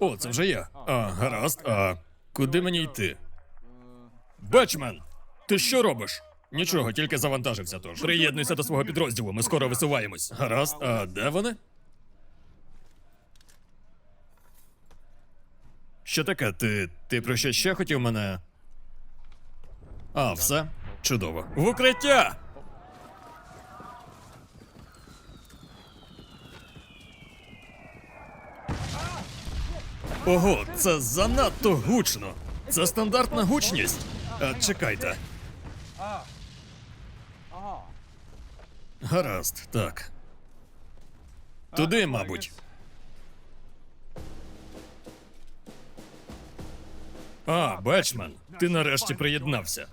О, це вже я. А, гаразд. А куди мені йти? Бачмен! Ти що робиш? Нічого, тільки завантажився тож. Приєднуйся до свого підрозділу, ми скоро висуваємось. Гаразд, а де вони? Що таке? Ти. ти про що ще хотів мене? А, все? Чудово. В укриття! Ого, це занадто гучно. Це стандартна гучність. А, чекайте. Гаразд, так. Туди, мабуть. А, Бачмен, ти нарешті приєднався.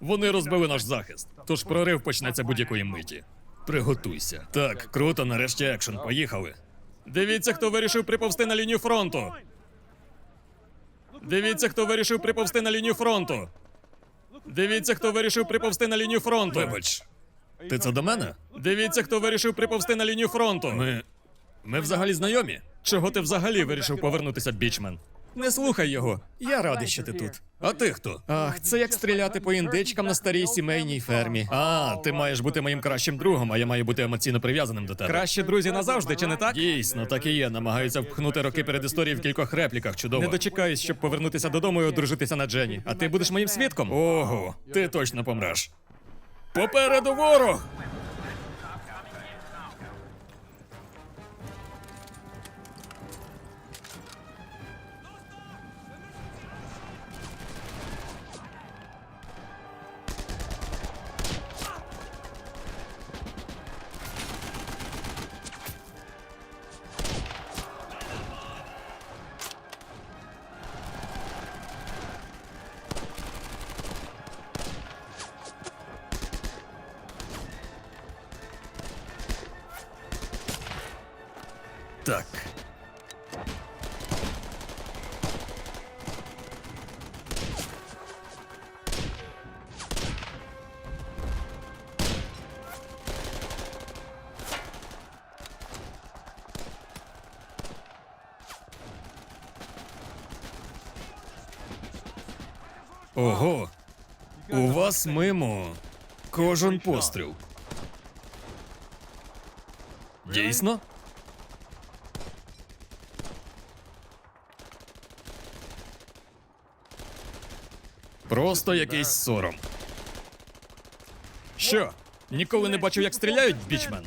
Вони розбили наш захист, тож прорив почнеться будь-якої миті. Приготуйся. Так, круто, нарешті екшен. Поїхали. Дивіться, хто вирішив приповзти на лінію фронту. Дивіться, хто вирішив приповзти на лінію фронту. Дивіться, хто вирішив приповзти на лінію фронту. Вибач. Ти це до мене? Дивіться, хто вирішив приповзти на лінію фронту. Ми. Ми взагалі знайомі? Чого ти взагалі вирішив повернутися, бічмен? Не слухай його. Я радий, що ти тут. А ти хто? Ах, це як стріляти по індичкам на старій сімейній фермі. А, ти маєш бути моїм кращим другом, а я маю бути емоційно прив'язаним до тебе. Кращі друзі назавжди, чи не так? Дійсно, так і є. Намагаються впхнути роки перед історії в кількох репліках. Чудово. Не дочекаюсь, щоб повернутися додому і одружитися на Джені. А ти будеш моїм свідком? Ого, ти точно помреш. Попереду ворог! Ого. У вас мимо кожен постріл. Дійсно? Просто якийсь сором. Що? Ніколи не бачив, як стріляють, бічмен?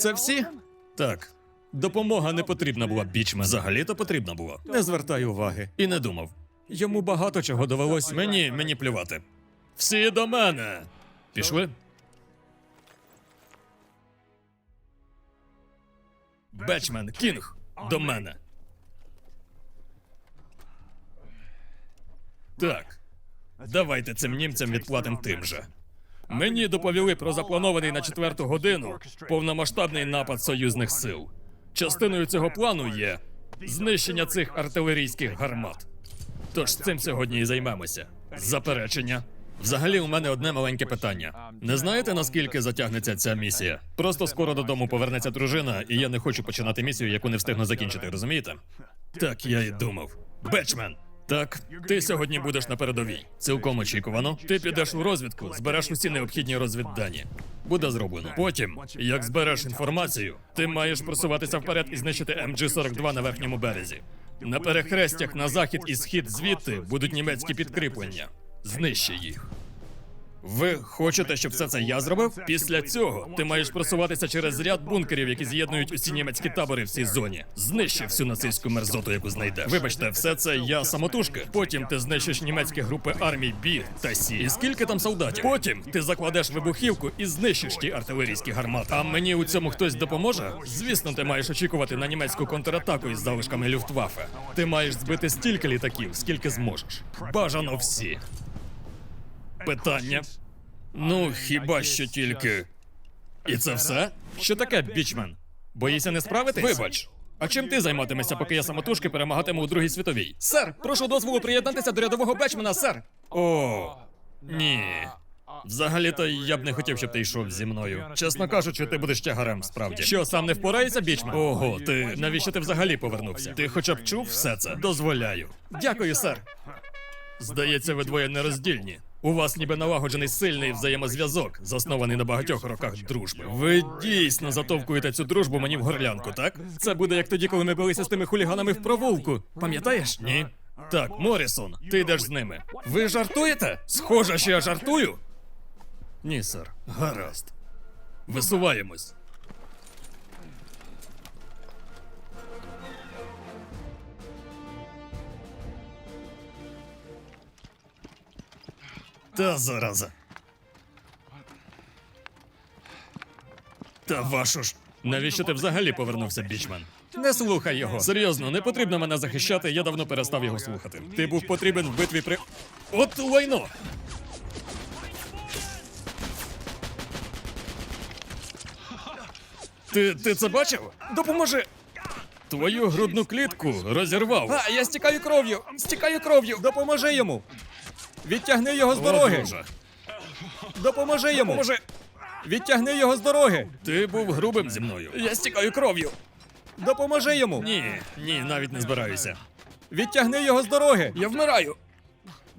Це всі? Так. Допомога не потрібна була бічмен. Взагалі-то потрібна була. Не звертай уваги. І не думав. Йому багато чого довелось. Мені, мені плювати. Всі до мене. Пішли? Бечмен, Кінг, до мене. Так. Давайте цим німцям відплатим тим же. Мені доповіли про запланований на четверту годину повномасштабний напад союзних сил. Частиною цього плану є знищення цих артилерійських гармат. Тож цим сьогодні і займемося. Заперечення. Взагалі, у мене одне маленьке питання. Не знаєте, наскільки затягнеться ця місія? Просто скоро додому повернеться дружина, і я не хочу починати місію, яку не встигну закінчити, розумієте? Так я і думав. Бечмен! Так, ти сьогодні будеш на передовій. Цілком очікувано. Ти підеш у розвідку, збереш усі необхідні розвіддані. Буде зроблено. Потім, як збереш інформацію, ти маєш просуватися вперед і знищити МГ-42 на верхньому березі. На перехрестях на захід і схід звідти будуть німецькі підкріплення. Знищи їх. Ви хочете, щоб все це я зробив? Після цього ти маєш просуватися через ряд бункерів, які з'єднують усі німецькі табори в цій зоні. Знищи всю нацистську мерзоту, яку знайдеш. Вибачте, все це я самотужки. Потім ти знищиш німецькі групи армій Бі та Сі. І скільки там солдатів? Потім ти закладеш вибухівку і знищиш ті артилерійські гармати. А мені у цьому хтось допоможе? Звісно, ти маєш очікувати на німецьку контратаку із залишками Люфтваффе. Ти маєш збити стільки літаків, скільки зможеш. Бажано всі. Питання. Ну, хіба що тільки. І це все? Що таке, бічмен? Боїся не справитись? Вибач. А чим ти займатимешся, поки я самотужки перемагатиму у Другій світовій? Сер, прошу дозволу приєднатися до рядового бечмена, сер. О, ні. Взагалі-то я б не хотів, щоб ти йшов зі мною. Чесно кажучи, ти будеш тягарем, справді. Що, сам не впораєшся, бічмен? Ого, ти навіщо ти взагалі повернувся? Ти хоча б чув все це? Дозволяю. Дякую, сер. Здається, ви двоє нероздільні. У вас ніби налагоджений сильний взаємозв'язок, заснований на багатьох роках дружби. Ви дійсно затовкуєте цю дружбу мені в горлянку, так? Це буде як тоді, коли ми билися з тими хуліганами в провулку. Пам'ятаєш? Ні. Так, Морісон, ти йдеш з ними. Ви жартуєте? Схоже, що я жартую? Ні, сер. Гаразд. Висуваємось. Та зараза. Та вашу ж. Навіщо ти взагалі повернувся, бічмен? Не слухай його. Серйозно, не потрібно мене захищати, я давно перестав його слухати. Ти був потрібен в битві при. От лайно! Ти, ти це бачив? Допоможи! Твою грудну клітку розірвав. А, я стікаю кров'ю! Стікаю кров'ю! Допоможи йому! Відтягни його з О, дороги! Боже. Допоможи йому! Допоможи! Відтягни його з дороги! Ти був грубим зі мною. Я стікаю кров'ю. Допоможи йому! Ні, ні, навіть не збираюся. Відтягни його з дороги! Я вмираю.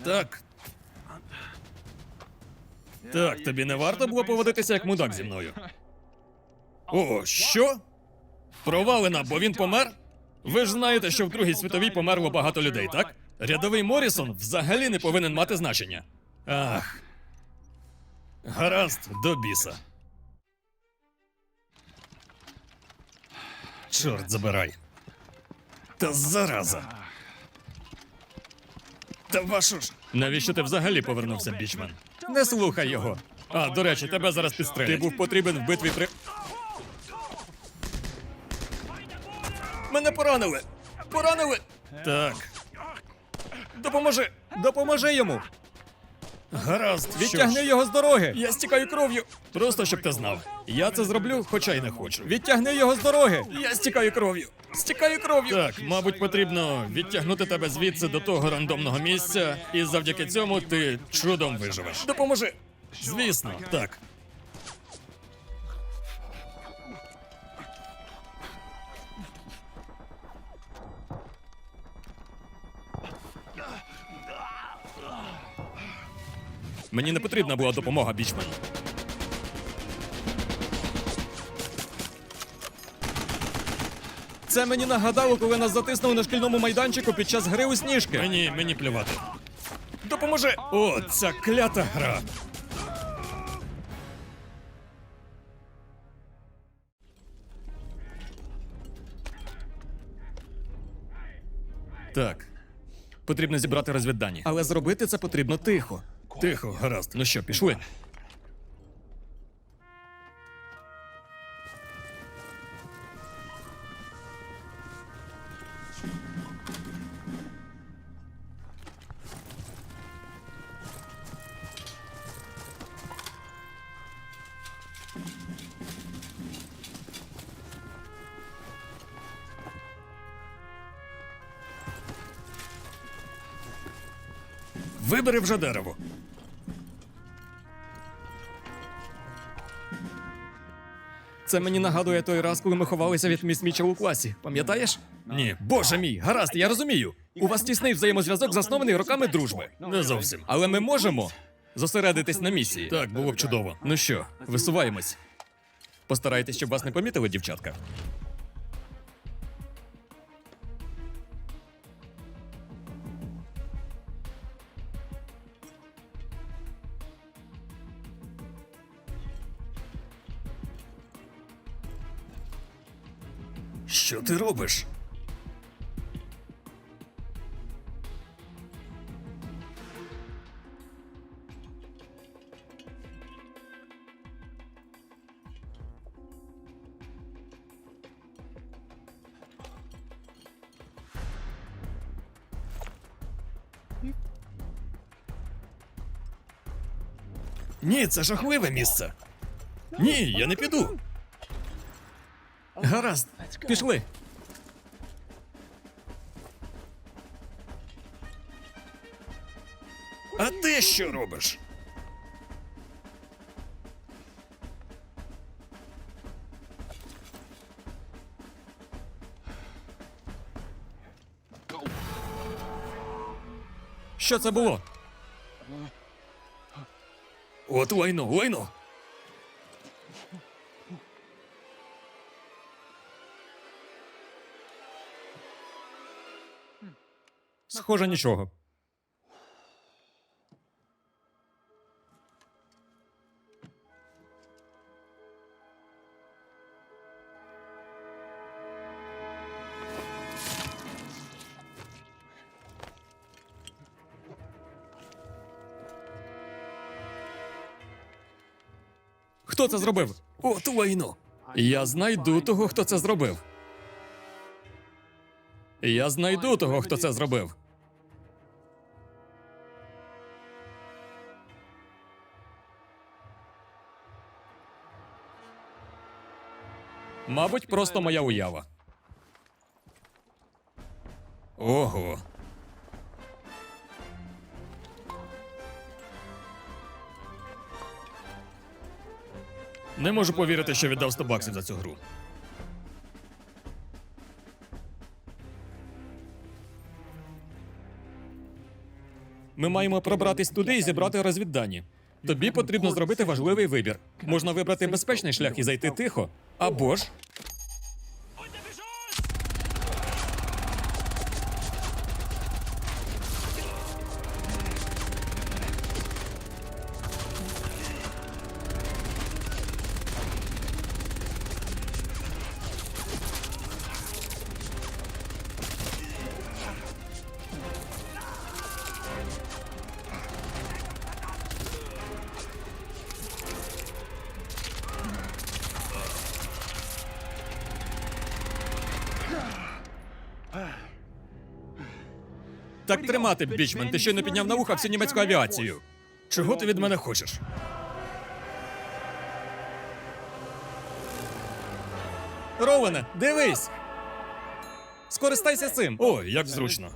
Так. Так, тобі не варто було поводитися як мудак зі мною. О, що? Провалена, бо він помер? Ви ж знаєте, що в Другій світовій померло багато людей, так? Рядовий Морісон взагалі не повинен мати значення. Ах. Гаразд, до біса. Чорт забирай. Та зараза. Та вашу ж. Навіщо ти взагалі повернувся, бічмен? Не слухай його. А, до речі, тебе зараз підстрелять. Ти був потрібен в битві при. Мене поранили! Поранили! Так. Допоможи! Допоможи йому! Гаразд, Відтягни його з дороги! Я стікаю кров'ю. Просто щоб ти знав. Я це зроблю, хоча й не хочу. Відтягни його з дороги! Я стікаю кров'ю. Стікаю кров'ю. Так, мабуть, потрібно відтягнути тебе звідси до того рандомного місця, і завдяки цьому ти чудом виживеш. Допоможи. Звісно, так. Мені не потрібна була допомога, бічмен. Це мені нагадало, коли нас затиснули на шкільному майданчику під час гри у сніжки. Мені, мені плювати. Допоможи! О, ця клята гра. Так. Потрібно зібрати розвіддані. Але зробити це потрібно тихо. Тихо, гаразд. Ну що, пішли? Вибери вже дерево. Це мені нагадує той раз, коли ми ховалися від міс Мічел у класі. Пам'ятаєш? Ні, боже мій, гаразд, я розумію. У вас тісний взаємозв'язок, заснований роками дружби. Не зовсім. Але ми можемо зосередитись на місії. Так, було б чудово. Ну що, висуваємось. Постарайтесь, щоб вас не помітили, дівчатка. Що ти робиш? Ні, це жахливе місце. Ні, я не піду. Гаразд, пішли. А ти що робиш? Що це було? От лайно, лайно. Схоже, нічого. Хто це зробив? От лайно. Я знайду того, хто це зробив. Я знайду того, хто це зробив. Мабуть, просто моя уява. Ого. Не можу повірити, що віддав 100 баксів за цю гру. Ми маємо пробратись туди і зібрати розвіддані. Тобі потрібно зробити важливий вибір. Можна вибрати безпечний шлях і зайти тихо, або ж. Так тримати, бічмен. Ти щойно підняв на вуха всю німецьку авіацію. Чого ти від мене хочеш? Ровене, дивись! Скористайся цим. О, як зручно.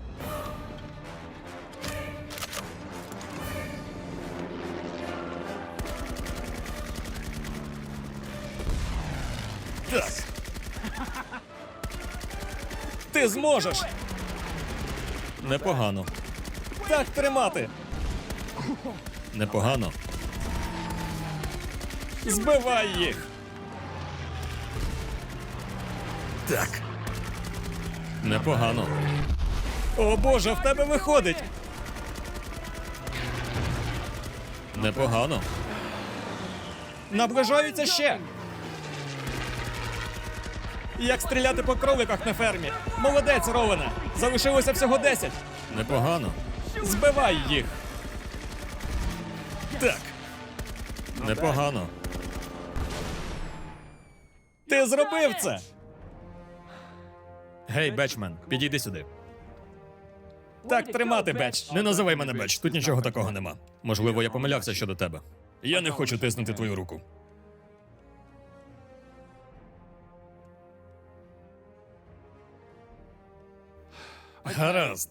Так, Ти зможеш. Непогано. Так тримати. непогано. Збивай їх. Так. Непогано. О боже, в тебе виходить. Непогано. Наближаються ще. Як стріляти по кроликах на фермі. Молодець, Ровене. Залишилося всього 10. Непогано. Збивай їх. Так. Непогано. Ти зробив це. Гей, Бечмен, підійди сюди. Так тримати, Беч. Не називай мене Беч, тут нічого такого нема. Можливо, я помилявся щодо тебе. Я не хочу тиснути твою руку. Гаразд.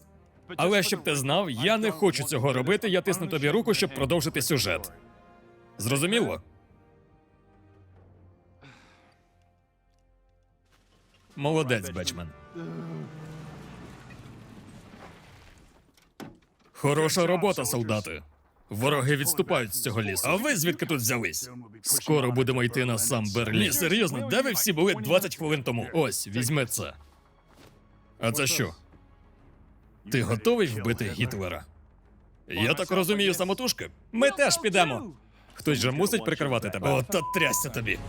Але щоб ти знав, я не хочу цього робити, я тисну тобі руку, щоб продовжити сюжет. Зрозуміло? Молодець, Бечмен. Хороша робота, солдати. Вороги відступають з цього лісу. А ви звідки тут взялись? Скоро будемо йти на сам Берлін. Ні, серйозно, де ви всі були 20 хвилин тому? Ось, візьми це. А це що? Ти готовий вбити Гітлера? Я так розумію, самотужки? Ми теж підемо. Хтось же мусить прикривати тебе. От трясся тобі.